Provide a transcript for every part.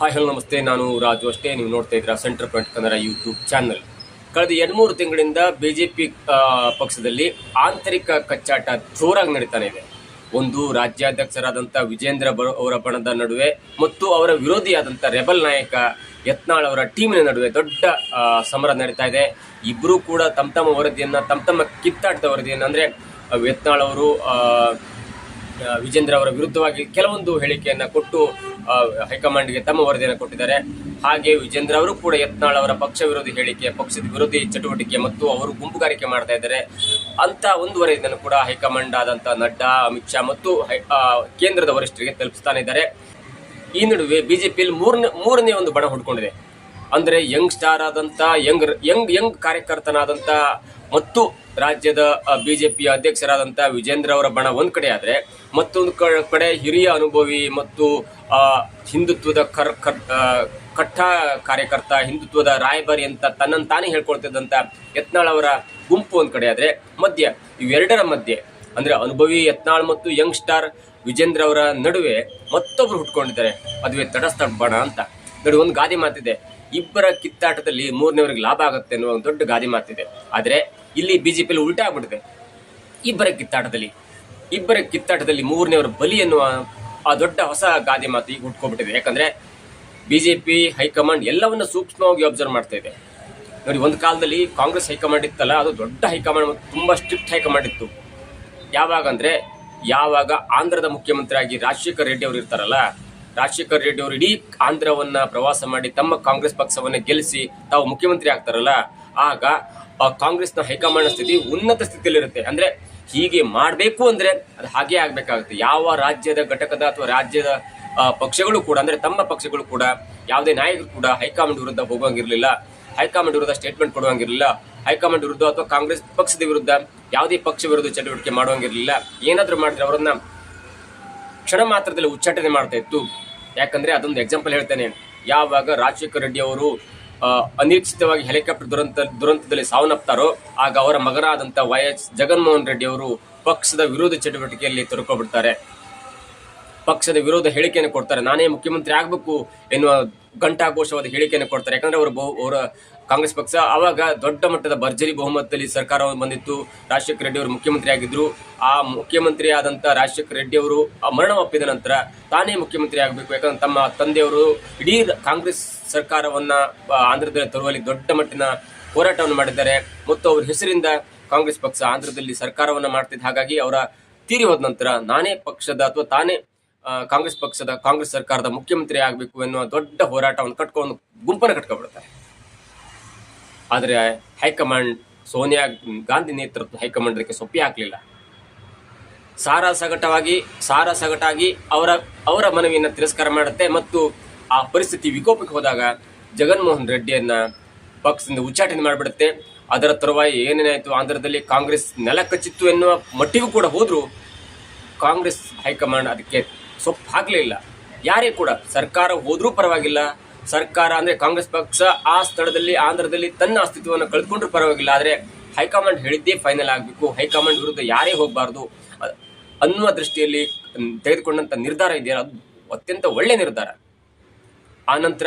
Hi, hello, ನಮಸ್ತೆ. ನಾನು ರಾಜು ಅಷ್ಟೇ. ನೀವು ನೋಡ್ತಾ ಇದ್ದೀರಾ centre point Kannada YouTube channel. ಕಳೆದ ಎರಡು ಮೂರು ತಿಂಗಳಿಂದ ಬಿ ಜೆ ಪಿ ಪಕ್ಷದಲ್ಲಿ ಆಂತರಿಕ ಕಚ್ಚಾಟ ಜೋರಾಗಿ ನಡೀತಾನೆ ಇದೆ. ಒಂದು ರಾಜ್ಯಾಧ್ಯಕ್ಷರಾದಂಥ ವಿಜೇಂದ್ರ ಬ, ಅವರ ಬಣದ ನಡುವೆ ಮತ್ತು ಅವರ ವಿರೋಧಿಯಾದಂಥ ರೆಬಲ್ ನಾಯಕ ಯತ್ನಾಳ್ ಅವರ ಟೀಮಿನ ನಡುವೆ ದೊಡ್ಡ ಸಮರ ನಡೀತಾ ಇದೆ. ಇಬ್ಬರೂ ಕೂಡ ತಮ್ಮ ತಮ್ಮ ವರದಿಯನ್ನು, ತಮ್ಮ ತಮ್ಮ ಕಿತ್ತಾಟದ ವರದಿಯನ್ನು, ಅಂದರೆ ಯತ್ನಾಳ್ ಅವರು ವಿಜೇಂದ್ರ ಅವರ ವಿರುದ್ಧವಾಗಿ ಕೆಲವೊಂದು ಹೇಳಿಕೆಯನ್ನು ಕೊಟ್ಟು ಹೈಕಮಾಂಡ್ಗೆ ತಮ್ಮ ವರದಿಯನ್ನು ಕೊಟ್ಟಿದ್ದಾರೆ. ಹಾಗೆ ವಿಜೇಂದ್ರ ಅವರು ಕೂಡ ಯತ್ನಾಳ್ ಅವರ ಪಕ್ಷ ವಿರೋಧಿ ಹೇಳಿಕೆ, ಪಕ್ಷದ ವಿರೋಧಿ ಚಟುವಟಿಕೆ ಮತ್ತು ಅವರು ಗುಂಪುಗಾರಿಕೆ ಮಾಡ್ತಾ ಇದ್ದಾರೆ. ಅಂತ ಒಂದು ವರದಿಯನ್ನು ಕೂಡ ಹೈಕಮಾಂಡ್ ಆದಂತಹ ನಡ್ಡಾ, ಅಮಿತ್ ಶಾ ಮತ್ತು ಕೇಂದ್ರದ ವರಿಷ್ಠರಿಗೆ ತಲುಪಿಸ್ತಾನೆ ಇದ್ದಾರೆ. ಈ ನಡುವೆ ಬಿಜೆಪಿಯಲ್ಲಿ ಮೂರನೇ ಮೂರನೇ ಒಂದು ಬಣ ಹುಡ್ಕೊಂಡಿದೆ. ಅಂದ್ರೆ ಯಂಗ್ ಸ್ಟಾರ್ ಆದಂತ, ಯಂಗ್ ಯಂಗ್ ಯಂಗ್ ಕಾರ್ಯಕರ್ತನಾದಂತ ಮತ್ತು ರಾಜ್ಯದ ಬಿಜೆಪಿ ಅಧ್ಯಕ್ಷರಾದಂತ ವಿಜೇಂದ್ರ ಅವರ ಬಣ ಒಂದ್ ಕಡೆ ಆದ್ರೆ, ಮತ್ತೊಂದು ಕಡೆ ಹಿರಿಯ ಅನುಭವಿ ಮತ್ತು ಹಿಂದುತ್ವದ ಕರ್ ಕರ್ ಕಟ್ಟ ಕಾರ್ಯಕರ್ತ, ಹಿಂದುತ್ವದ ರಾಯಭಾರಿ ಅಂತ ತನ್ನನ್ನು ತಾನೇ ಹೇಳ್ಕೊಳ್ತಿದ್ದಂತ ಯತ್ನಾಳ್ ಅವರ ಗುಂಪು ಒಂದ್ ಕಡೆ ಆದ್ರೆ, ಮಧ್ಯ, ಇವೆರಡರ ಮಧ್ಯೆ, ಅಂದ್ರೆ ಅನುಭವಿ ಯತ್ನಾಳ್ ಮತ್ತು ಯಂಗ್ ಸ್ಟಾರ್ ವಿಜೇಂದ್ರ ಅವರ ನಡುವೆ ಮತ್ತೊಬ್ರು ಹುಟ್ಕೊಂಡಿದ್ದಾರೆ, ಅದುವೇ ತಟಸ್ಥ ಬಣ ಅಂತ. ನೋಡಿ, ಒಂದು ಗಾದಿ ಮಾತಿದೆ. ಇಬ್ಬರ ಕಿತ್ತಾಟದಲ್ಲಿ ಮೂರನೇವರಿಗೆ ಲಾಭ ಆಗುತ್ತೆ ಅನ್ನುವ ಒಂದು ದೊಡ್ಡ ಗಾದಿ ಮಾತಿದೆ. ಆದರೆ ಇಲ್ಲಿ ಬಿಜೆಪಿ ಉಲ್ಟಾ ಆಗ್ಬಿಟ್ಟಿದೆ. ಇಬ್ಬರ ಕಿತ್ತಾಟದಲ್ಲಿ ಇಬ್ಬರ ಕಿತ್ತಾಟದಲ್ಲಿ ಮೂರನೇವರ ಬಲಿ ಎನ್ನುವ ಆ ದೊಡ್ಡ ಹೊಸ ಗಾದೆ ಮಾತು ಈಗ ಹುಟ್ಕೊಬಿಟ್ಟಿದೆ ಯಾಕಂದ್ರೆ ಬಿಜೆಪಿ ಹೈಕಮಾಂಡ್ ಎಲ್ಲವನ್ನ ಸೂಕ್ಷ್ಮವಾಗಿ ಅಬ್ಸರ್ವ್ ಮಾಡ್ತಾ ಇದೆ. ನೋಡಿ, ಒಂದು ಕಾಲದಲ್ಲಿ ಕಾಂಗ್ರೆಸ್ ಹೈಕಮಾಂಡ್ ಇತ್ತಲ್ಲ, ಅದು ದೊಡ್ಡ ಹೈಕಮಾಂಡ್ ತುಂಬಾ ಸ್ಟ್ರಿಕ್ಟ್ ಹೈಕಮಾಂಡ್ ಇತ್ತು. ಯಾವಾಗ ಅಂದರೆ, ಯಾವಾಗ ಆಂಧ್ರದ ಮುಖ್ಯಮಂತ್ರಿಯಾಗಿ ರಾಜಶೇಖರ್ ರೆಡ್ಡಿ ಅವರು ಇರ್ತಾರಲ್ಲ ರಾಜಶೇಖರ್ ರೆಡ್ಡಿ ಅವರು ಇಡೀ ಆಂಧ್ರವನ್ನ ಪ್ರವಾಸ ಮಾಡಿ ತಮ್ಮ ಕಾಂಗ್ರೆಸ್ ಪಕ್ಷವನ್ನ ಗೆಲ್ಲಿಸಿ ತಾವು ಮುಖ್ಯಮಂತ್ರಿ ಆಗ್ತಾರಲ್ಲ, ಆಗ ಕಾಂಗ್ರೆಸ್ನ ಹೈಕಮಾಂಡ್ ಸ್ಥಿತಿ ಉನ್ನತ ಸ್ಥಿತಿಯಲ್ಲಿರುತ್ತೆ. ಅಂದ್ರೆ ಹೀಗೆ ಮಾಡಬೇಕು ಅಂದ್ರೆ ಅದು ಹಾಗೆ ಆಗ್ಬೇಕಾಗುತ್ತೆ. ಯಾವ ರಾಜ್ಯದ ಘಟಕದ ಅಥವಾ ರಾಜ್ಯದ ಪಕ್ಷಗಳು ಕೂಡ, ಅಂದ್ರೆ ತಮ್ಮ ಪಕ್ಷಗಳು ಕೂಡ, ಯಾವುದೇ ನಾಯಕರು ಕೂಡ ಹೈಕಮಾಂಡ್ ವಿರುದ್ಧ ಹೋಗೋಂಗಿರಲಿಲ್ಲ ಹೈಕಮಾಂಡ್ ವಿರುದ್ಧ ಸ್ಟೇಟ್ಮೆಂಟ್ ಕೊಡುವಂಗಿರಲಿಲ್ಲ, ಹೈಕಮಾಂಡ್ ವಿರುದ್ಧ ಅಥವಾ ಕಾಂಗ್ರೆಸ್ ಪಕ್ಷದ ವಿರುದ್ಧ ಯಾವುದೇ ಪಕ್ಷ ವಿರುದ್ಧ ಚಟುವಟಿಕೆ ಮಾಡುವಂಗಿರಲಿಲ್ಲ. ಏನಾದ್ರೂ ಮಾಡಿದ್ರೆ ಅವರನ್ನ ಕ್ಷಣ ಮಾತ್ರದಲ್ಲಿ ಉಚ್ಚಾಟನೆ ಮಾಡ್ತಾ ಇತ್ತು. ಯಾಕಂದ್ರೆ ಅದೊಂದು ಎಕ್ಸಾಂಪಲ್ ಹೇಳ್ತೇನೆ. ಯಾವಾಗ ರಾಜಶೇಖರ್ ರೆಡ್ಡಿ ಅವರು ಅನಿರೀಕ್ಷಿತವಾಗಿ ಹೆಲಿಕಾಪ್ಟರ್ ದುರಂತ, ದುರಂತದಲ್ಲಿ ಸಾವನ್ನಪ್ತಾರೋ, ಆಗ ಅವರ ಮಗನಾದಂತ ವೈ ಎಸ್ ಜಗನ್ಮೋಹನ್ ರೆಡ್ಡಿ ಅವರು ಪಕ್ಷದ ವಿರೋಧ ಚಟುವಟಿಕೆಯಲ್ಲಿ ತೊಡಕೊಬಿಡ್ತಾರೆ. ಪಕ್ಷದ ವಿರೋಧ ಹೇಳಿಕೆಯನ್ನು ಕೊಡ್ತಾರೆ. ನಾನೇ ಮುಖ್ಯಮಂತ್ರಿ ಆಗಬೇಕು ಎನ್ನುವ ಘಂಟಾಘೋಷವಾದ ಹೇಳಿಕೆಯನ್ನು ಕೊಡ್ತಾರೆ. ಯಾಕಂದ್ರೆ ಅವರು ಬಹು, ಅವರ ಕಾಂಗ್ರೆಸ್ ಪಕ್ಷ ಆವಾಗ ದೊಡ್ಡ ಮಟ್ಟದ ಭರ್ಜರಿ ಬಹುಮತದಲ್ಲಿ ಸರ್ಕಾರ ಬಂದಿತ್ತು. ರಾಜಶೇಖರ ರೆಡ್ಡಿ ಅವರು ಮುಖ್ಯಮಂತ್ರಿ ಆಗಿದ್ರು. ಆ ಮುಖ್ಯಮಂತ್ರಿ ಆದಂತ ರಾಜಶೇಖರ ರೆಡ್ಡಿ ಅವರು ಮರಣ ಒಪ್ಪಿದ ನಂತರ ತಾನೇ ಮುಖ್ಯಮಂತ್ರಿ ಆಗಬೇಕು. ಯಾಕಂದ್ರೆ ತಮ್ಮ ತಂದೆಯವರು ಇಡೀ ಕಾಂಗ್ರೆಸ್ ಸರ್ಕಾರವನ್ನ ಆಂಧ್ರದಲ್ಲಿ ತರುವಲ್ಲಿ ದೊಡ್ಡ ಮಟ್ಟಿನ ಹೋರಾಟವನ್ನು ಮಾಡಿದ್ದಾರೆ. ಮತ್ತು ಅವ್ರ ಹೆಸರಿಂದ ಕಾಂಗ್ರೆಸ್ ಪಕ್ಷ ಆಂಧ್ರದಲ್ಲಿ ಸರ್ಕಾರವನ್ನ ಮಾಡ್ತಿದ್ದ ಹಾಗಾಗಿ ಅವರ ತೀರಿ ಹೋದ ನಂತರ ನಾನೇ ಪಕ್ಷದ ಅಥವಾ ತಾನೇ ಕಾಂಗ್ರೆಸ್ ಪಕ್ಷದ, ಕಾಂಗ್ರೆಸ್ ಸರ್ಕಾರದ ಮುಖ್ಯಮಂತ್ರಿ ಆಗಬೇಕು ಎನ್ನುವ ದೊಡ್ಡ ಹೋರಾಟವನ್ನು ಕಟ್ಕೊಂಡು ಗುಂಪನ್ನು ಕಟ್ಕೊಬಿಡ್ತಾರೆ ಆದರೆ ಹೈಕಮಾಂಡ್, ಸೋನಿಯಾ ಗಾಂಧಿ ನೇತೃತ್ವದ ಹೈಕಮಾಂಡ್ ಅದಕ್ಕೆ ಸೊಪ್ಪಿ ಹಾಕಲಿಲ್ಲ. ಸಾರ ಸಗಟವಾಗಿ, ಸಾರ ಸಗಟಾಗಿ ಅವರ ಅವರ ಮನವಿಯನ್ನು ತಿರಸ್ಕಾರ ಮಾಡುತ್ತೆ ಮತ್ತು ಆ ಪರಿಸ್ಥಿತಿ ವಿಕೋಪಕ್ಕೆ ಹೋದಾಗ ಜಗನ್ಮೋಹನ್ ರೆಡ್ಡಿಯನ್ನ ಪಕ್ಷದಿಂದ ಉಚ್ಚಾಟನೆ ಮಾಡಿಬಿಡುತ್ತೆ. ಅದರ ತರುವಾಯ ಏನೇನಾಯಿತು ಆಂಧ್ರದಲ್ಲಿ ಕಾಂಗ್ರೆಸ್ ನೆಲ ಕಚ್ಚಿತ್ತು ಎನ್ನುವ ಮಟ್ಟಿಗೂ ಕೂಡ ಹೋದ್ರು ಕಾಂಗ್ರೆಸ್ ಹೈಕಮಾಂಡ್ ಅದಕ್ಕೆ ಸೊಪ್ಪು ಹಾಕಲಿಲ್ಲ. ಯಾರೇ ಕೂಡ ಸರ್ಕಾರ ಹೋದರೂ ಪರವಾಗಿಲ್ಲ. ಸರ್ಕಾರ ಅಂದ್ರೆ ಕಾಂಗ್ರೆಸ್ ಪಕ್ಷ ಆ ಸ್ಥಳದಲ್ಲಿ ಆಂಧ್ರದಲ್ಲಿ ತನ್ನ ಅಸ್ತಿತ್ವವನ್ನು ಕಳೆದುಕೊಂಡ್ರೂ ಪರವಾಗಿಲ್ಲ. ಆದರೆ ಹೈಕಮಾಂಡ್ ಹೇಳಿದ್ದೇ ಫೈನಲ್ ಆಗಬೇಕು. ಹೈಕಮಾಂಡ್ ವಿರುದ್ಧ ಯಾರೇ ಹೋಗಬಾರ್ದು ಅನ್ನುವ ದೃಷ್ಟಿಯಲ್ಲಿ ತೆಗೆದುಕೊಂಡಂಥ ನಿರ್ಧಾರ ಇದೆಯಲ್ಲ? ಅದು ಅತ್ಯಂತ ಒಳ್ಳೆ ನಿರ್ಧಾರ. ಆನಂತರ ನಂತರ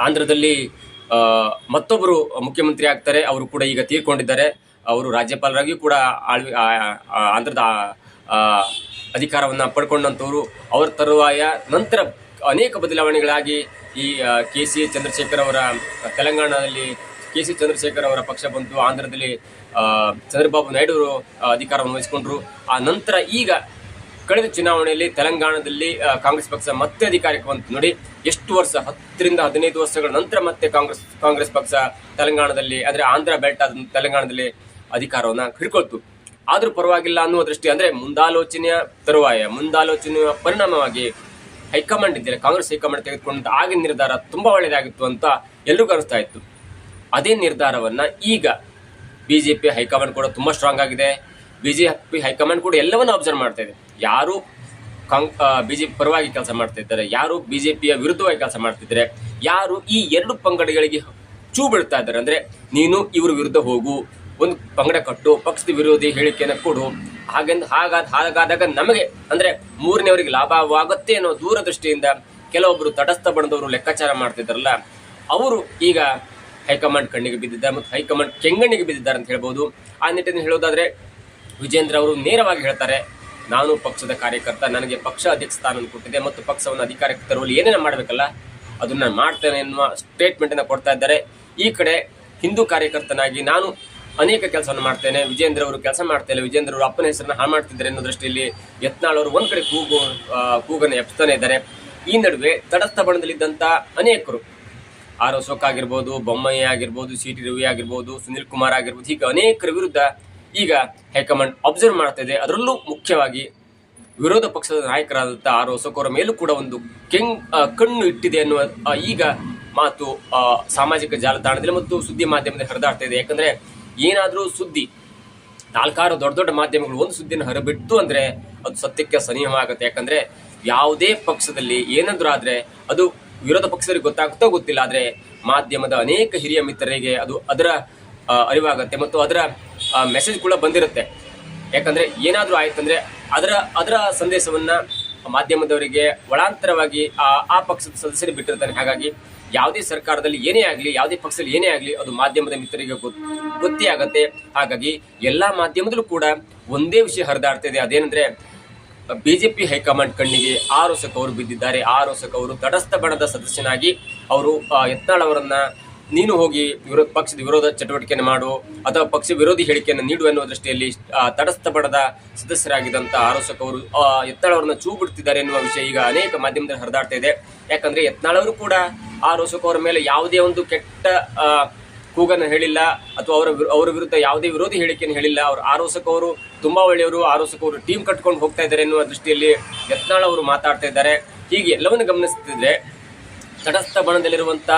ಆಂಧ್ರದಲ್ಲಿ ಮತ್ತೊಬ್ಬರು ಮುಖ್ಯಮಂತ್ರಿ ಆಗ್ತಾರೆ. ಅವರು ಕೂಡ ಈಗ ತೀರ್ಕೊಂಡಿದ್ದಾರೆ. ಅವರು ರಾಜ್ಯಪಾಲರಾಗಿಯೂ ಕೂಡ ಆಳ್ವಿ ಆ, ಆ, ಆಂಧ್ರದ ಅಧಿಕಾರವನ್ನ ಪಡ್ಕೊಂಡಂಥವ್ರು. ಅವರ ತರುವಾಯ ನಂತರ ಅನೇಕ ಬದಲಾವಣೆಗಳಾಗಿ ಈ ಕೆ ಸಿ ಚಂದ್ರಶೇಖರ್ ಅವರ ತೆಲಂಗಾಣದಲ್ಲಿ ಕೆ ಸಿ ಚಂದ್ರಶೇಖರ್ ಅವರ ಪಕ್ಷ ಬಂತು ಆಂಧ್ರದಲ್ಲಿ ಚಂದ್ರಬಾಬು ನಾಯ್ಡು ಅವರು ಅಧಿಕಾರವನ್ನು ವಹಿಸಿಕೊಂಡ್ರು. ಆ ನಂತರ ಈಗ ಕಳೆದ ಚುನಾವಣೆಯಲ್ಲಿ ತೆಲಂಗಾಣದಲ್ಲಿ ಕಾಂಗ್ರೆಸ್ ಪಕ್ಷ ಮತ್ತೆ ಅಧಿಕಾರಕ್ಕೆ ಬಂತು ನೋಡಿ. ಎಷ್ಟು ವರ್ಷ, ಹತ್ತರಿಂದ ಹದಿನೈದು ವರ್ಷಗಳ ನಂತರ ಮತ್ತೆ ಕಾಂಗ್ರೆಸ್ ಕಾಂಗ್ರೆಸ್ ಪಕ್ಷ ತೆಲಂಗಾಣದಲ್ಲಿ, ಅಂದ್ರೆ ಆಂಧ್ರ ಬೆಲ್ಟ್ ಆದ ತೆಲಂಗಾಣದಲ್ಲಿ ಅಧಿಕಾರವನ್ನ ಹಿಡ್ಕೊಳ್ತು. ಆದರೂ ಪರವಾಗಿಲ್ಲ ಅನ್ನುವ ದೃಷ್ಟಿ ಅಂದ್ರೆ ಮುಂದಾಲೋಚನೆಯ ತರುವಾಯ, ಮುಂದಾಲೋಚನೆಯ ಪರಿಣಾಮವಾಗಿ ಹೈಕಮಾಂಡ್ ಇದ್ದರೆ ಕಾಂಗ್ರೆಸ್ ಹೈಕಮಾಂಡ್ ತೆಗೆದುಕೊಂಡ ಆಗಿನ ನಿರ್ಧಾರ ತುಂಬಾ ಒಳ್ಳೆಯದಾಗಿತ್ತು ಅಂತ ಎಲ್ಲರಿಗೂ ಅನಿಸ್ತಾ ಇತ್ತು. ಅದೇ ನಿರ್ಧಾರವನ್ನ ಈಗ ಬಿಜೆಪಿ ಹೈಕಮಾಂಡ್ ಕೂಡ ತುಂಬಾ ಸ್ಟ್ರಾಂಗ್ ಆಗಿದೆ. ಬಿಜೆಪಿ ಹೈಕಮಾಂಡ್ ಕೂಡ ಎಲ್ಲವನ್ನು ಅಬ್ಸರ್ವ್ ಮಾಡ್ತಾ ಇದೆ. ಯಾರು ಕಾಂಗ್ ಬಿಜೆಪಿ ಪರವಾಗಿ ಕೆಲಸ ಮಾಡ್ತಾ ಇದ್ದಾರೆ, ಯಾರು ಬಿಜೆಪಿಯ ವಿರುದ್ಧವಾಗಿ ಕೆಲಸ ಮಾಡ್ತಿದ್ದಾರೆ ಯಾರು ಈ ಎರಡು ಪಂಗಡಗಳಿಗೆ ಚೂ ಬೀಳ್ತಾ ಇದ್ದಾರೆ ಅಂದ್ರೆ ನೀನು ಇವ್ರ ವಿರುದ್ಧ ಹೋಗು ಒಂದು ಪಂಗಡ ಕಟ್ಟು, ಪಕ್ಷದ ವಿರೋಧಿ ಹೇಳಿಕೆಯನ್ನು ಕೊಡು. ಹಾಗೆಂದು ಹಾಗಾದ ಹಾಗಾದಾಗ ನಮಗೆ ಅಂದ್ರೆ ಮೂರನೇವರಿಗೆ ಲಾಭವಾಗುತ್ತೆ ಅನ್ನೋ ದೂರದೃಷ್ಟಿಯಿಂದ ಕೆಲವೊಬ್ಬರು ತಟಸ್ಥ ಬಣ್ಣದವರು ಲೆಕ್ಕಾಚಾರ ಮಾಡ್ತಿದ್ದಾರಲ್ಲ, ಅವರು ಈಗ ಹೈಕಮಾಂಡ್ ಕಣ್ಣಿಗೆ ಬಿದ್ದಿದ್ದಾರೆ ಮತ್ತು ಹೈಕಮಾಂಡ್ ಕೆಂಗಣ್ಣಿಗೆ ಬಿದ್ದಿದ್ದಾರೆ ಅಂತ ಹೇಳ್ಬೋದು. ಆ ನಿಟ್ಟಿನಲ್ಲಿ ಹೇಳೋದಾದ್ರೆ ವಿಜೇಂದ್ರ ಅವರು ನೇರವಾಗಿ ಹೇಳ್ತಾರೆ, ನಾನು ಪಕ್ಷದ ಕಾರ್ಯಕರ್ತ, ನನಗೆ ಪಕ್ಷ ಅಧ್ಯಕ್ಷ ಸ್ಥಾನವನ್ನು ಕೊಟ್ಟಿದೆ ಮತ್ತು ಪಕ್ಷವನ್ನು ಅಧಿಕಾರಕ್ಕೆ ತರುವಲ್ಲಿ ಏನೇನು ಮಾಡಬೇಕಲ್ಲ, ಅದನ್ನ ನಾನು ಮಾಡ್ತೇನೆ ಎನ್ನುವ ಸ್ಟೇಟ್ಮೆಂಟ್ ಅನ್ನು ಕೊಡ್ತಾ ಇದ್ದಾರೆ. ಈ ಕಡೆ ಹಿಂದೂ ಕಾರ್ಯಕರ್ತನಾಗಿ ನಾನು ಅನೇಕ ಕೆಲಸವನ್ನು ಮಾಡ್ತೇನೆ. ವಿಜೇಂದ್ರ ಅವರು ಕೆಲಸ ಮಾಡ್ತೇನೆ ವಿಜೇಂದ್ರ ಅವರು ಅಪ್ಪನ ಹೆಸರನ್ನ ಹಾಳು ಮಾಡ್ತಿದ್ದಾರೆ ಅನ್ನೋ ದೃಷ್ಟಿಯಲ್ಲಿ ಯತ್ನಾಳ್ ಅವರು ಒಂದ್ ಕಡೆ ಕೂಗು ಕೂಗನ್ನು ಎಪ್ತಾನೆ ಇದ್ದಾರೆ. ಈ ನಡುವೆ ತಟಸ್ಥ ಬಣದಲ್ಲಿದ್ದಂಥ ಅನೇಕರು, ಆರ್ ಅಶೋಕ್ ಆಗಿರ್ಬೋದು ಬೊಮ್ಮಯ್ಯ ಆಗಿರ್ಬೋದು, ಸಿ ಟಿ ರವಿ ಆಗಿರ್ಬೋದು, ಸುನಿಲ್ ಕುಮಾರ್ ಆಗಿರ್ಬೋದು, ಹೀಗೆ ಅನೇಕರ ವಿರುದ್ಧ ಈಗ ಹೈಕಮಾಂಡ್ ಅಬ್ಸರ್ವ್ ಮಾಡ್ತಾ ಇದೆ. ಅದರಲ್ಲೂ ಮುಖ್ಯವಾಗಿ ವಿರೋಧ ಪಕ್ಷದ ನಾಯಕರಾದಂಥ ಆರ್ ಅಶೋಕ್ ಅವರ ಮೇಲೂ ಕೂಡ ಒಂದು ಕೆಂಗ್ ಕಣ್ಣು ಇಟ್ಟಿದೆ ಅನ್ನುವ ಈಗ ಮಾತು ಸಾಮಾಜಿಕ ಜಾಲತಾಣದಲ್ಲಿ ಮತ್ತು ಸುದ್ದಿ ಮಾಧ್ಯಮದಲ್ಲಿ ಹರಿದಾಡ್ತಾ ಇದೆ. ಯಾಕಂದ್ರೆ ಏನಾದರೂ ಸುದ್ದಿ. ನಾಲ್ಕಾರು ದೊಡ್ಡ ದೊಡ್ಡ ಮಾಧ್ಯಮಗಳು ಒಂದು ಸುದ್ದಿನ ಹೊರಬಿಟ್ಟು ಅಂದರೆ ಅದು ಸತ್ಯಕ್ಕೆ ಸನಿಹವಾಗುತ್ತೆ. ಯಾಕಂದರೆ ಯಾವುದೇ ಪಕ್ಷದಲ್ಲಿ ಏನಾದರೂ ಆದರೆ ಅದು ವಿರೋಧ ಪಕ್ಷದಲ್ಲಿ ಗೊತ್ತಾಗುತ್ತೋ ಗೊತ್ತಿಲ್ಲ, ಆದರೆ ಮಾಧ್ಯಮದ ಅನೇಕ ಹಿರಿಯ ಮಿತ್ರರಿಗೆ ಅದು ಅದರ ಅರಿವಾಗುತ್ತೆ ಮತ್ತು ಅದರ ಮೆಸೇಜ್ ಕೂಡ ಬಂದಿರುತ್ತೆ. ಯಾಕಂದ್ರೆ ಏನಾದರೂ ಆಯ್ತಂದರೆ ಅದರ ಅದರ ಸಂದೇಶವನ್ನ ಮಾಧ್ಯಮದವರಿಗೆ ಒಳಾಂತರವಾಗಿ ಆ ಪಕ್ಷದ ಸದಸ್ಯರು ಬಿಟ್ಟಿರ್ತಾನೆ ಹಾಗಾಗಿ ಯಾವುದೇ ಸರ್ಕಾರದಲ್ಲಿ ಏನೇ ಆಗಲಿ, ಯಾವುದೇ ಪಕ್ಷದಲ್ಲಿ ಏನೇ ಆಗಲಿ ಅದು ಮಾಧ್ಯಮದ ಮಿತ್ರರಿಗೆ ಗೊತ್ತಿ ಗೊತ್ತೇ ಆಗತ್ತೆ ಹಾಗಾಗಿ ಎಲ್ಲ ಮಾಧ್ಯಮದಲ್ಲೂ ಕೂಡ ಒಂದೇ ವಿಷಯ ಹರಿದಾಡ್ತಾ ಇದೆ. ಅದೇನಂದ್ರೆ, ಬಿಜೆಪಿ ಹೈಕಮಾಂಡ್ ಕಣ್ಣಿಗೆ ಆರು ಅವರು ಬಿದ್ದಿದ್ದಾರೆ. ಆರು ಅವರು ತಟಸ್ಥ ಬಣದ ಸದಸ್ಯನಾಗಿ ಅವರು ಯತ್ನಾಳ್ ಅವರನ್ನ ನೀನು ಹೋಗಿ ವಿರೋಧ ಪಕ್ಷದ ವಿರೋಧ ಚಟುವಟಿಕೆಯನ್ನು ಮಾಡು ಅಥವಾ ಪಕ್ಷ ವಿರೋಧಿ ಹೇಳಿಕೆಯನ್ನು ನೀಡು ಎನ್ನುವ ದೃಷ್ಟಿಯಲ್ಲಿ ತಟಸ್ಥ ಪಡದ ಸದಸ್ಯರಾಗಿದ್ದಂಥ ಆರೋಸಕ್ ಅವರು ಅವರನ್ನ ಚೂ ಬಿಡ್ತಿದ್ದಾರೆ ಎನ್ನುವ ವಿಷಯ ಈಗ ಅನೇಕ ಮಾಧ್ಯಮದಲ್ಲಿ ಹರಿದಾಡ್ತಾ ಇದೆ. ಯಾಕಂದ್ರೆ ಯತ್ನಾಳವರು ಕೂಡ ಆರ್ ಅಶೋಕ್ ಅವರ ಮೇಲೆ ಯಾವುದೇ ಒಂದು ಕೆಟ್ಟ ಕೂಗನ್ನು ಹೇಳಿಲ್ಲ ಅಥವಾ ಅವರ ವಿರು- ಅವರ ವಿರುದ್ಧ ಯಾವುದೇ ವಿರೋಧಿ ಹೇಳಿಕೆಯನ್ನು ಹೇಳಿಲ್ಲ. ಅವರು ಆರೋಸಕ ಅವರು ತುಂಬಾ ಒಳ್ಳೆಯವರು. ಆರೋಸಕ ಅವರು ಟೀಮ್ ಕಟ್ಕೊಂಡು ಹೋಗ್ತಾ ಇದ್ದಾರೆ ಎನ್ನುವ ದೃಷ್ಟಿಯಲ್ಲಿ ಯತ್ನಾಳ್ ಅವರು ಮಾತಾಡ್ತಾ ಇದ್ದಾರೆ. ಹೀಗೆ ಎಲ್ಲವನ್ನು ಗಮನಿಸ್ತಿದ್ರೆ, ತಟಸ್ಥ ಬಣದಲ್ಲಿರುವಂತ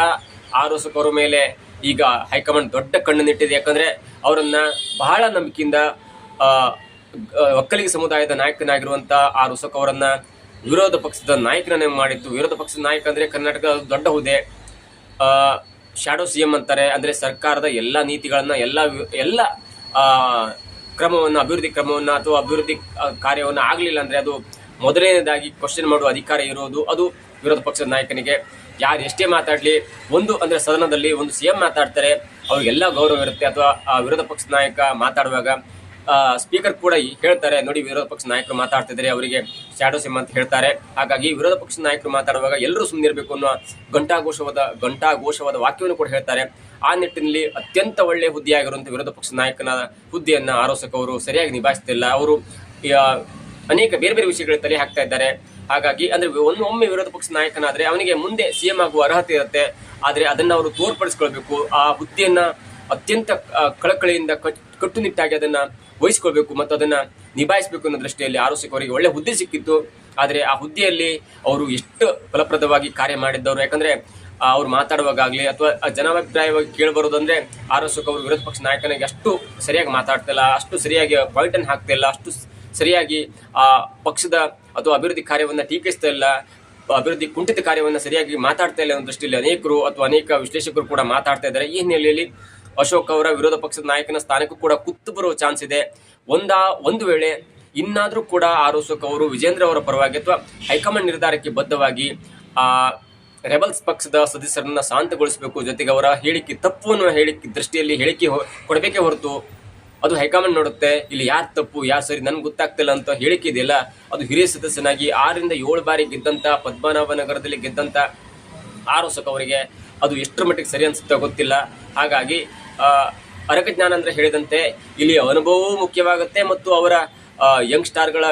ಆರೋಸಕ ಅವರ ಮೇಲೆ ಈಗ ಹೈಕಮಾಂಡ್ ದೊಡ್ಡ ಕಣ್ಣನ್ನಿಟ್ಟಿದೆ. ಯಾಕಂದ್ರೆ ಅವರನ್ನ ಬಹಳ ನಂಬಿಕೆಯಿಂದ ಒಕ್ಕಲಿಗ ಸಮುದಾಯದ ನಾಯಕನಾಗಿರುವಂತ ಆರ್ ಅಶೋಕ್ ಅವರನ್ನ ವಿರೋಧ ಪಕ್ಷದ ನಾಯಕರನ್ನೇ ಮಾಡಿತ್ತು ವಿರೋಧ ಪಕ್ಷದ ನಾಯಕ ಅಂದ್ರೆ ಕರ್ನಾಟಕದ ದೊಡ್ಡ ಹುದ್ದೆ. ಶಾಡೋ ಸಿ ಎಂ ಅಂತಾರೆ. ಅಂದ್ರೆ ಸರ್ಕಾರದ ಎಲ್ಲ ನೀತಿಗಳನ್ನ, ಎಲ್ಲ ಎಲ್ಲ ಕ್ರಮವನ್ನು, ಅಭಿವೃದ್ಧಿ ಕ್ರಮವನ್ನು ಅಥವಾ ಅಭಿವೃದ್ಧಿ ಕಾರ್ಯವನ್ನು ಆಗಲಿಲ್ಲ ಅಂದ್ರೆ ಅದು ಮೊದಲನೇದಾಗಿ ಕ್ವಶನ್ ಮಾಡುವ ಅಧಿಕಾರ ಇರೋದು. ಅದು ವಿರೋಧ ಪಕ್ಷದ ನಾಯಕನಿಗೆ. ಯಾರು ಎಷ್ಟೇ ಮಾತಾಡ್ಲಿ, ಒಂದು ಅಂದ್ರೆ ಸದನದಲ್ಲಿ ಒಂದು ಸಿ ಎಂ ಮಾತಾಡ್ತಾರೆ, ಅವ್ರಿಗೆಲ್ಲ ಗೌರವ ಇರುತ್ತೆ. ಅಥವಾ, ಆ, ವಿರೋಧ ಪಕ್ಷದ ನಾಯಕ ಮಾತಾಡುವಾಗ ಸ್ಪೀಕರ್ ಕೂಡ ಹೇಳ್ತಾರೆ, ನೋಡಿ, ವಿರೋಧ ಪಕ್ಷ ನಾಯಕರು ಮಾತಾಡ್ತಿದ್ದಾರೆ, ಅವರಿಗೆ ಶಾಡೋ ಸಿಮ್ ಅಂತ ಹೇಳ್ತಾರೆ. ಹಾಗಾಗಿ ವಿರೋಧ ಪಕ್ಷದ ನಾಯಕರು ಮಾತಾಡುವಾಗ ಎಲ್ಲರೂ ಸುಮ್ಮನಿರಬೇಕು ಅನ್ನೋ ಘಂಟಾಘೋಷವಾದ ಘಂಟಾಘೋಷವಾದ ವಾಕ್ಯವನ್ನು ಕೂಡ ಹೇಳ್ತಾರೆ. ಆ ನಿಟ್ಟಿನಲ್ಲಿ ಅತ್ಯಂತ ಒಳ್ಳೆಯ ಹುದ್ದೆಯಾಗಿರುವಂಥ ವಿರೋಧ ಪಕ್ಷದ ನಾಯಕನ ಹುದ್ದೆಯನ್ನು ಆರೋಸಕ್ಕೆ ಅವರು ಸರಿಯಾಗಿ ನಿಭಾಯಿಸ್ತಿಲ್ಲ. ಅವರು ಅನೇಕ ಬೇರೆ ಬೇರೆ ವಿಷಯಗಳ ತಲೆ ಹಾಕ್ತಾ ಇದ್ದಾರೆ. ಹಾಗಾಗಿ, ಅಂದ್ರೆ ಒಂದು ಒಮ್ಮೆ ವಿರೋಧ ಪಕ್ಷ ನಾಯಕನಾದ್ರೆ ಅವನಿಗೆ ಮುಂದೆ ಸಿಎಂ ಆಗುವ ಅರ್ಹತೆ ಇರುತ್ತೆ. ಆದ್ರೆ ಅದನ್ನ ಅವರು ತೋರ್ಪಡಿಸ್ಕೊಳ್ಬೇಕು. ಆ ಹುದ್ದೆಯನ್ನ ಅತ್ಯಂತ ಕಳಕಳಿಯಿಂದ ಕಟ್- ಕಟ್ಟುನಿಟ್ಟಾಗಿ ಅದನ್ನ ವಹಿಸ್ಕೊಳ್ಬೇಕು ಮತ್ತು ಅದನ್ನ ನಿಭಾಯಿಸಬೇಕು ಅನ್ನೋ ದೃಷ್ಟಿಯಲ್ಲಿ ಆರೋಸಕ ಅವರಿಗೆ ಒಳ್ಳೆ ಹುದ್ದೆ ಸಿಕ್ಕಿತ್ತು. ಆದ್ರೆ ಆ ಹುದ್ದೆಯಲ್ಲಿ ಅವರು ಎಷ್ಟು ಫಲಪ್ರದವಾಗಿ ಕಾರ್ಯ ಮಾಡಿದ್ದವರು, ಯಾಕಂದ್ರೆ ಅವ್ರು ಮಾತಾಡುವಾಗಲಿ ಅಥವಾ ಜನಾಭಿಪ್ರಾಯವಾಗಿ ಕೇಳಬರೋದಂದ್ರೆ ಆರೋಸಕ ಅವರು ವಿರೋಧ ಪಕ್ಷ ನಾಯಕನಿಗೆ ಅಷ್ಟು ಸರಿಯಾಗಿ ಮಾತಾಡ್ತಿಲ್ಲ, ಅಷ್ಟು ಸರಿಯಾಗಿ ಪಾಯಿಂಟ್ ಅನ್ನು ಹಾಕ್ತಿಲ್ಲ, ಅಷ್ಟು ಸರಿಯಾಗಿ, ಆ, ಪಕ್ಷದ ಅಥವಾ ಅಭಿವೃದ್ಧಿ ಕಾರ್ಯವನ್ನು ಟೀಕಿಸ್ತಾ ಇಲ್ಲ, ಅಭಿವೃದ್ಧಿ ಕುಂಠಿತ ಕಾರ್ಯವನ್ನು ಸರಿಯಾಗಿ ಮಾತಾಡ್ತಾ ಇಲ್ಲ ಅನ್ನೋ ದೃಷ್ಟಿಯಲ್ಲಿ ಅನೇಕರು ಅಥವಾ ಅನೇಕ ವಿಶ್ಲೇಷಕರು ಕೂಡ ಮಾತಾಡ್ತಾ ಇದ್ದಾರೆ. ಈ ಹಿನ್ನೆಲೆಯಲ್ಲಿ ಅಶೋಕ್ ಅವರ ವಿರೋಧ ಪಕ್ಷದ ನಾಯಕನ ಸ್ಥಾನಕ್ಕೂ ಕೂಡ ಕುತ್ತು ಬರುವ ಚಾನ್ಸ್ ಇದೆ. ಒಂದ, ಒಂದು ವೇಳೆ ಇನ್ನಾದರೂ ಕೂಡ ಆರ್ ಅಶೋಕ್ ಅವರು ವಿಜೇಂದ್ರ ಅವರ ಪರವಾಗಿ ಅಥವಾ ಹೈಕಮಾಂಡ್ ನಿರ್ಧಾರಕ್ಕೆ ಬದ್ಧವಾಗಿ, ಆ, ರೆಬಲ್ಸ್ ಪಕ್ಷದ ಸದಸ್ಯರನ್ನ ಶಾಂತಗೊಳಿಸಬೇಕು ಜೊತೆಗೆ ಅವರ ಹೇಳಿಕೆ ತಪ್ಪು ಅನ್ನುವ ಹೇಳಿಕೆ ದೃಷ್ಟಿಯಲ್ಲಿ ಹೇಳಿಕೆ ಕೊಡಬೇಕೇ ಹೊರತು ಅದು ಹೈಕಮಾಂಡ್ ನೋಡುತ್ತೆ, ಇಲ್ಲಿ ಯಾರು ತಪ್ಪು, ಯಾರು ಸರಿ, ನನ್ಗೆ ಗೊತ್ತಾಗ್ತಿಲ್ಲ ಅಂತ ಹೇಳಿಕೆ ಇದೆಯಲ್ಲ ಅದು ಹಿರಿಯ ಸದಸ್ಯನಾಗಿ ಆರರಿಂದ ಏಳು ಬಾರಿ ಗೆದ್ದಂತ ಪದ್ಮನಾಭ ನಗರದಲ್ಲಿ ಗೆದ್ದಂತ ಆರೋಸಕ ಅವರಿಗೆ ಅದು ಎಷ್ಟರ ಮಟ್ಟಿಗೆ ಸರಿ ಅನಿಸುತ್ತೋ ಗೊತ್ತಿಲ್ಲ. ಹಾಗಾಗಿ ಅರಕಜ್ಞಾನ ಅಂದರೆ ಹೇಳಿದಂತೆ, ಇಲ್ಲಿ ಅನುಭವವೂ ಮುಖ್ಯವಾಗುತ್ತೆ ಮತ್ತು ಅವರ ಯಂಗ್ ಸ್ಟಾರ್ಗಳ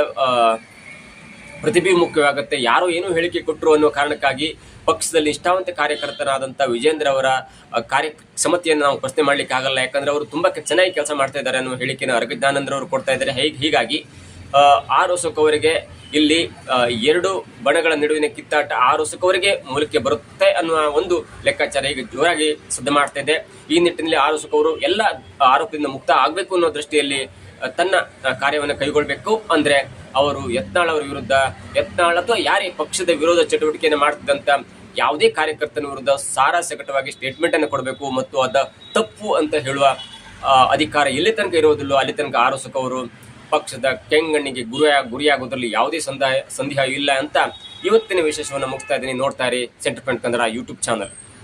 ಪ್ರತಿಭೆ ಮುಖ್ಯವಾಗುತ್ತೆ. ಯಾರು ಏನು ಹೇಳಿಕೆ ಕೊಟ್ಟರು ಅನ್ನೋ ಕಾರಣಕ್ಕಾಗಿ ಪಕ್ಷದಲ್ಲಿ ನಿಷ್ಠಾವಂತ ಕಾರ್ಯಕರ್ತರಾದಂಥ ವಿಜೇಂದ್ರ ಅವರ ಕಾರ್ಯ ಕ್ಷಮತೆಯನ್ನು ನಾವು ಪ್ರಶ್ನೆ ಮಾಡ್ಲಿಕ್ಕೆ ಆಗಲ್ಲ. ಯಾಕಂದ್ರೆ ಅವರು ತುಂಬಾ ಚೆನ್ನಾಗಿ ಕೆಲಸ ಮಾಡ್ತಾ ಇದ್ದಾರೆ ಅನ್ನೋ ಅರಗಜ್ಞಾನಂದ್ರ ಅವರು ಕೊಡ್ತಾ ಇದ್ದಾರೆ. ಹೇಗೆ ಹೀಗಾಗಿ ಆರ್ ಅವರಿಗೆ ಇಲ್ಲಿ ಎರಡು ಬಣಗಳ ನಡುವಿನ ಕಿತ್ತಾಟ ಆರು ಅವರಿಗೆ ಮೂಲಕ್ಕೆ ಬರುತ್ತೆ ಅನ್ನುವ ಒಂದು ಲೆಕ್ಕಾಚಾರ ಈಗ ಜೋರಾಗಿ ಸಿದ್ಧ ಮಾಡ್ತಾ ಇದೆ. ಈ ನಿಟ್ಟಿನಲ್ಲಿ ಆರು ಅವರು ಎಲ್ಲ ಆರೋಪದಿಂದ ಮುಕ್ತ ಆಗಬೇಕು ಅನ್ನೋ ದೃಷ್ಟಿಯಲ್ಲಿ ತನ್ನ ಕಾರ್ಯವನ್ನು ಕೈಗೊಳ್ಳಬೇಕು ಅಂದ್ರೆ ಅವರು ಯತ್ನಾಳ್ ಅವರ ವಿರುದ್ಧ, ಯತ್ನಾಳ್ ಅಥವಾ ಯಾರೇ ಪಕ್ಷದ ವಿರೋಧ ಚಟುವಟಿಕೆಯನ್ನು ಮಾಡ್ತಿದ್ದಂತ ಯಾವುದೇ ಕಾರ್ಯಕರ್ತನ ವಿರುದ್ಧ ಸಾರಾಸಗಟವಾಗಿ ಸ್ಟೇಟ್ಮೆಂಟ್ ಅನ್ನು ಕೊಡಬೇಕು ಮತ್ತು ಅದ ತಪ್ಪು ಅಂತ ಹೇಳುವ ಅಧಿಕಾರ ಎಲ್ಲಿ ತನಕ ಇರೋದಿಲ್ಲೋ ಅಲ್ಲಿ ತನಕ ಆರೋಸಕ ಅವರು ಪಕ್ಷದ ಕೆಂಗಣ್ಣಿಗೆ ಗುರಿಯ, ಗುರಿಯಾಗುವುದರಲ್ಲಿ ಯಾವುದೇ ಸಂದೇಹ ಸಂದೇಹ ಇಲ್ಲ ಅಂತ ಇವತ್ತಿನ ವಿಶೇಷವನ್ನು ಮುಗಿಸ್ತಾ ಇದ್ದೀನಿ. ನೋಡ್ತಾ ಇರಿ centre point Kannada YouTube channel.